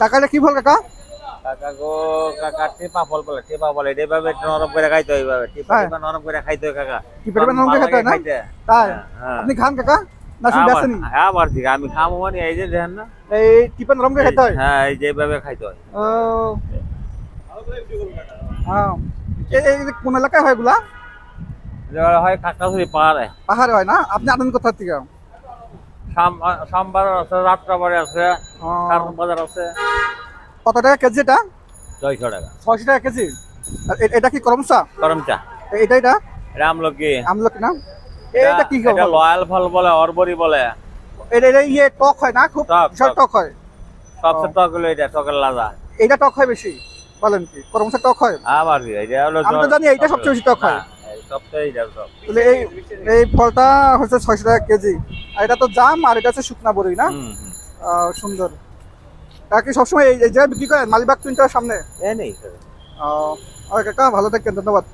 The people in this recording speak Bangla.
টাকাটা কি ফল কাকা? কাকা গো কাকা টেপা ফল বলে টেপা বলে। এইভাবে নরম করে খাইতে হয় এইভাবে টেপা হ্যাঁ। টেপা নরম করে খাইতে হয় কাকা। টিপে টিপে নরম করে খেতে হয় না? তাই। আপনি খান কাকা? না শুধু আবার- আবার আমি খামো মানে এই যে দেখেন না? এই টিপে নরম করে হয়? হ্যাঁ এই যে এইভাবে খাইতে হয়। ও। হ্যাঁ। এই কোন এলাকায় হয় এগুলা? হয় কাকাশুরি পাহাড়ে। পাহাড়ে হয় না? আপনি আনেন কোথা থেকে? সাম্বার আছে যাত্রাবাড়ি আছে কারণ বাজার আছে। কত টাকা কেজি এটা? ছয়শো টাকা। ছয়শো টাকা কেজি? এটা কি করমসা গরম চা এ- এটা এটা? এটা আমলকি। আমলকি না? এটা কি এটা খাব লয়াল ফল বলে অরবরি বলে। এটা এটা ইয়ে টক হয় না? খুব বিশাল টক। হয়। সবচেয়ে টক হলো এটা টকের লাজা। এটা টক হয় বেশি বলেন কি? করমসা টক হয়? আবার এটা হলো আমি তো জানি এইটা সবচেয়ে বেশি টক হয়। এই সবচেয়ে এইটা টক তাহলে এই এই ফলটা হচ্ছে ছয়শো টাকা কেজি। আর এটা তো জাম আর এটা হচ্ছে শুকনা বড়ি না? হুম হুম। আহ, সুন্দর। তা সবসময় এই এই জায়গায় বিক্রি করেন? মালিবাগ প্রিন্টার সামনে? নেই আহ, কাকা ভালো থাকেন ধন্যবাদ।